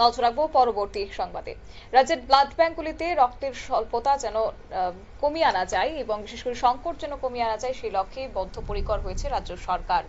নজর রাখব পরবর্তী সংবাদে। রাজ্যের ব্লাড ব্যাঙ্কগুলিতে রক্তের স্বল্পতা যেন কমিয়ে আনা যায় এবং বিশেষ করে সংকট যেন কমিয়ে আনা যায়, সেই লক্ষ্যে বদ্ধপরিকর হয়েছে রাজ্য সরকার।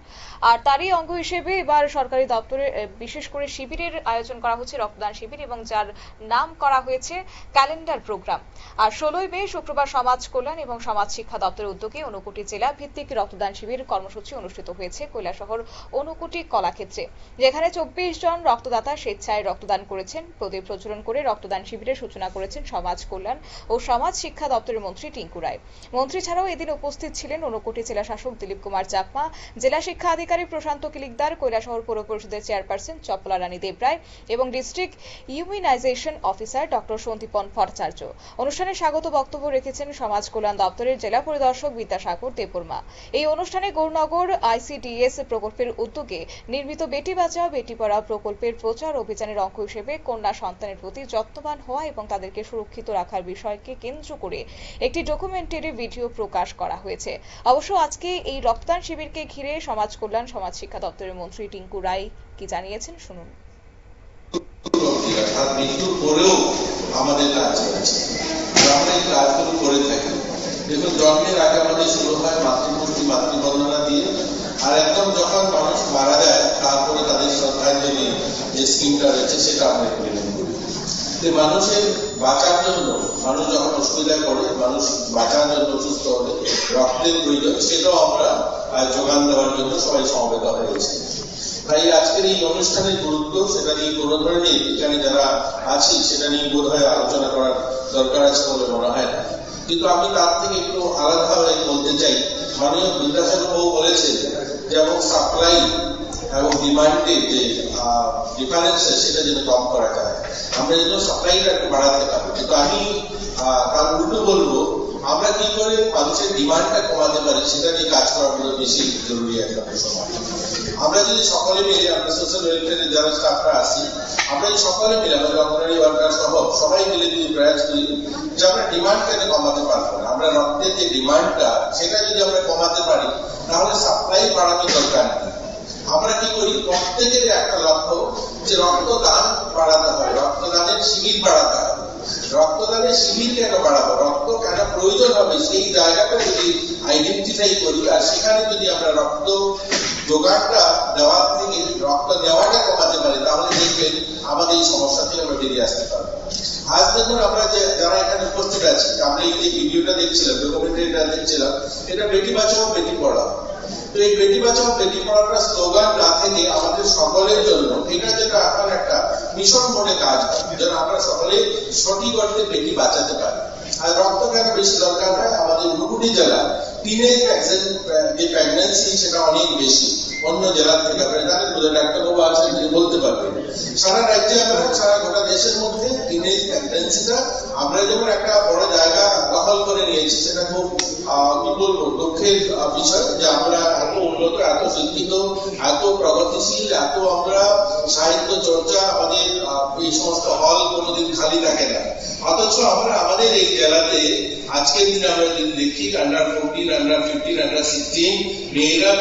আর তারই অঙ্গ হিসেবে এবার সরকারি দপ্তরে বিশেষ করে শিবিরের আয়োজন করা হচ্ছে রক্তদান শিবির এবং যার নাম করা হয়েছে ক্যালেন্ডার প্রোগ্রাম। আর ষোলোই মে শুক্রবার সমাজ কল্যাণ এবং সমাজ শিক্ষা দপ্তরের উদ্যোগে ঊনকোটি জেলা ভিত্তিক রক্তদান শিবির কর্মসূচি অনুষ্ঠিত হয়েছে কৈলাসহর ঊনকোটি কলাক্ষেত্রে, যেখানে চব্বিশ জন রক্তদাতা স্বেচ্ছায় রক্তদান করেছেন, প্রদীপ প্রজ্বলন করে রক্তদান শিবিরের সূচনা করেছেন সমাজ কল্যাণ ও সমাজ শিক্ষা দপ্তরের মন্ত্রী টিঙ্কু রায়। মন্ত্রী ছাড়াও এদিন উপস্থিত ছিলেন ঊনকোটি জেলা শাসক দিলীপ কুমার চাকমা, জেলা শিক্ষা আধিকারিক প্রশান্ত কিলিকদার, কৈলাসহর পৌর পরিষদের চেয়ারপারসন চপলা রানী দেবরায় এবং district immunisation officer doctor Sandipan Bhattacharya. অনুষ্ঠানে স্বাগত বক্তব্য রেখেছেন সমাজ কল্যাণ দপ্তরের জেলা পরিদর্শক বিদ্যাসাগর দেববর্মা। এই অনুষ্ঠানে গৌরনগর আইসিডিএস প্রকল্পের উদ্যোগে নির্মিত বেটি বাঁচাও, বেটি পড়াও প্রকল্পের প্রচার অভিযানের অঙ্গ হিসেবে কন্যা সন্তানের প্রতি যত্নবান হওয়া এবং তাদেরকে সুরক্ষিত রাখার বিষয়কে কেন্দ্র করে একটি ডকুমেন্টারি ভিডিও প্রকাশ করা হয়েছে। অবশ্য আজকে এই রক্তদান শিবিরকে ঘিরে সমাজ কল্যাণ, সমাজ শিক্ষা দপ্তরের মন্ত্রী টিঙ্কু রায় কি জানিয়েছেন শুনুন। আমাদের কাজ কাজগুলো করে দেখুন জন্মের আগে আমাদের শুরু হয় মাতৃমূর্তি, মাতৃবন্দনা দিয়ে, আর একদম যখন মানুষ মারা যায়, তারপরে তাদের শ্রদ্ধাঞ্জলি যে স্কিমটা রয়েছে, সেটা আমরা ইমপ্লিমেন্ট করি। মানুষের বাঁচার জন্য, মানুষ যখন অসুবিধায় পড়ে, মানুষ বাঁচার জন্য সুস্থ হলে, রক্তের প্রয়োজন, সেটাও আমরা যোগান দেওয়ার জন্য সবাই সমবেত হয়েছে তাই আজকের এই অনুষ্ঠানের গুরুত্ব, সেটা নিয়ে কোনো ধরনের এখানে যারা আছি, সেটা নিয়ে বোধ হয় আলোচনা করার দরকার আছে বলে মনে হয় না। কিন্তু আমি তার থেকে একটু আলাদাভাবে বলতে চাই। মাননীয় বিদ্যাসাগর বাবু বলেছেন যেমন সাপ্লাই এবং ডিমান্ডের যে ডিফারেন্স সেটা যেন কম করা যায়। আমরা যেন সাপ্লাইটা একটু বাড়াতে পারি। কিন্তু আমি তার উল্টো বলব, আমরা কি করে মানুষের ডিমান্ডটা কমাতে পারি সেটা নিয়ে কাজ করাগুলো বেশি জরুরি একটা সময় আমরা যদি সকলে মিলে, আমরা সোশ্যাল ওয়েলফেয়ারে যারা স্টাফরা আছি, আমরা যদি সকলে মিলে, আমাদের অঙ্গনারী ওয়ার্কার সহ সবাই মিলে যদি প্রয়াস করি, যে আমরা ডিমান্ডটাকে কমাতে পারব না, আমরা রক্তের যে ডিমান্ডটা সেটা যদি আমরা কমাতে পারি, তাহলে সাপ্লাই বাড়ানোর দরকার নেই। আমরা কি করি? প্রত্যেকের একটা লক্ষ্য, যে রক্তদান বাড়াতে হবে, রক্তদানের শিবির বাড়াতে হবে। রক্তদানের শিবির কেন বাড়াবো? রক্ত কেন প্রয়োজন হবে? সেই জায়গাটা যদি আইডেন্টিফাই করি, আর সেখানে যদি আমরা রক্ত যোগানটা দেওয়ার থেকে, রক্ত নেওয়াটা কমাতে পারি, তাহলে দেখবেন আমাদের এই সমস্যা থেকে আমরা বেরিয়ে আসতে পারব। আজ দেখুন আমরা যে যারা এখানে উপস্থিত আছি, আমরা এই ভিডিওটা দেখছিলাম ডকুমেন্টারিটা দেখছিলাম, এটা বেটি বাঁচাও বেটি পড়াও তো এই বেটি বাঁচাও বেটি পড়াটা স্লোগান না থেকে আমাদের সকলের জন্য, এটা যেটা এখন একটা মিশন মোডে কাজ যেন আমরা সকলে সঠিক অর্থে বেটি বাঁচাতে পারি। আর রক্ত কেন বেশি দরকার হয় আমাদের হুগলি জেলা টিনেজ যে প্রেগনেন্সি সেটা অনেক বেশি। অন্য জেলার থেকে আপনারা জানেন বোধহয় ডাক্তারবাবু আছেন, তিনি বলতে পারবেন। সারা রাজ্যে আমরা সারা গোটা দেশের মধ্যে টিনেজ প্রেগনেন্সিটা আমরা যেমন একটা বড় জায়গা দখল করে নিয়েছি, সেটা খুব কি বলব, দুঃখের বিষয় যে আমরা এত উন্নত, এত শিক্ষিত, এত প্রগতিশীল, এত আমরা সাহিত্য চর্চা আমাদের এই সমস্ত হল কোনোদিন খালি থাকে না। অথচ আমরা আমাদের এই জেলাতে আজকের দিনে আমরা যদি দেখি under fourteen under fifteen under sixteen মেয়েরা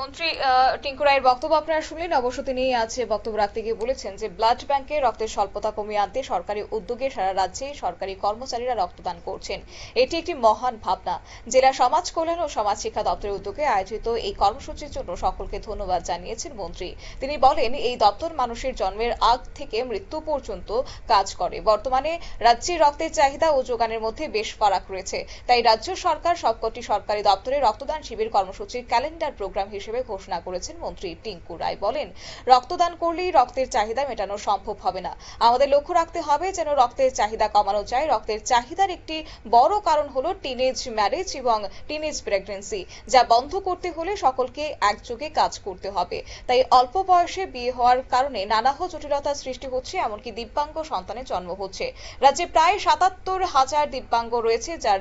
মন্ত্রী টিঙ্কু রায়ের বক্তব্য আপনারা শুনলেন। অবশ্য তিনি আজ বক্তব্য রাখতে গিয়ে বলেছেন যে, ব্লাড ব্যাংকে রক্তের স্বল্পতা কমিয়ে আনতে সরকারি উদ্যোগে সারা রাজ্যে সরকারি কর্মচারীরা রক্তদান করছেন। এটি একটি মহান ভাবনা। জেলা সমাজ কল্যাণ ও সমাজ শিক্ষা দপ্তরের উদ্যোগে আয়োজিত এই কর্মসূচির জন্য সকলকে ধন্যবাদ জানিয়েছেন মন্ত্রী। তিনি বলেন, এই দপ্তর মানুষের জন্মের আগ থেকে মৃত্যু পর্যন্ত কাজ করে। বর্তমানে রাজ্যে রক্তের চাহিদা ও যোগানের মধ্যে বেশ ফারাক রয়েছে। তাই রাজ্য সরকার সবকটি সরকারি দপ্তরে রক্তদান শিবির কর্মসূচির ক্যালেন্ডার প্রোগ্রাম হিসেবে ঘোষণা করেছেন মন্ত্রী টিঙ্কু রায়। বলেন, রক্তদান করলেই রক্তের চাহিদা মেটানো সম্ভব হবে না। আমাদের লক্ষ্য রাখতে হবে যেন রক্তের চাহিদা কমানো যায়। রক্তের চাহিদার একটি বড় কারণ হলো টিনেজ ম্যারেজ এবং টিনেজ প্রেগন্যান্সি যা বন্ধ করতে হলে সকলকে একযোগে কাজ করতে হবে। তাই অল্প বয়সে বিয়ে হওয়ার কারণে নানাহ জটিলতার সৃষ্টি হচ্ছে, এমনকি দিব্যাঙ্গ সন্তানের জন্ম হচ্ছে। রাজ্যে প্রায় সাতাত্তর হাজার দিব্যাঙ্গ রয়েছে, যার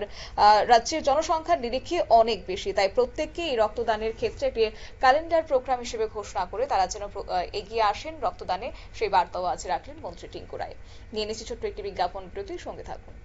রাজ্যের জনসংখ্যার নিরিখে অনেক বেশি। তাই প্রত্যেককে এই রক্তদানের ক্ষেত্রে একটি ক্যালেন্ডার প্রোগ্রাম হিসেবে ঘোষণা করে তারা যেন এগিয়ে আসেন রক্তদানে, সেই বার্তাও আজ রাখলেন মন্ত্রী টিংকু রায় নিয়ে নিচ্ছি ছোট্ট একটি বিজ্ঞাপন, বিরতির সঙ্গে থাকুন।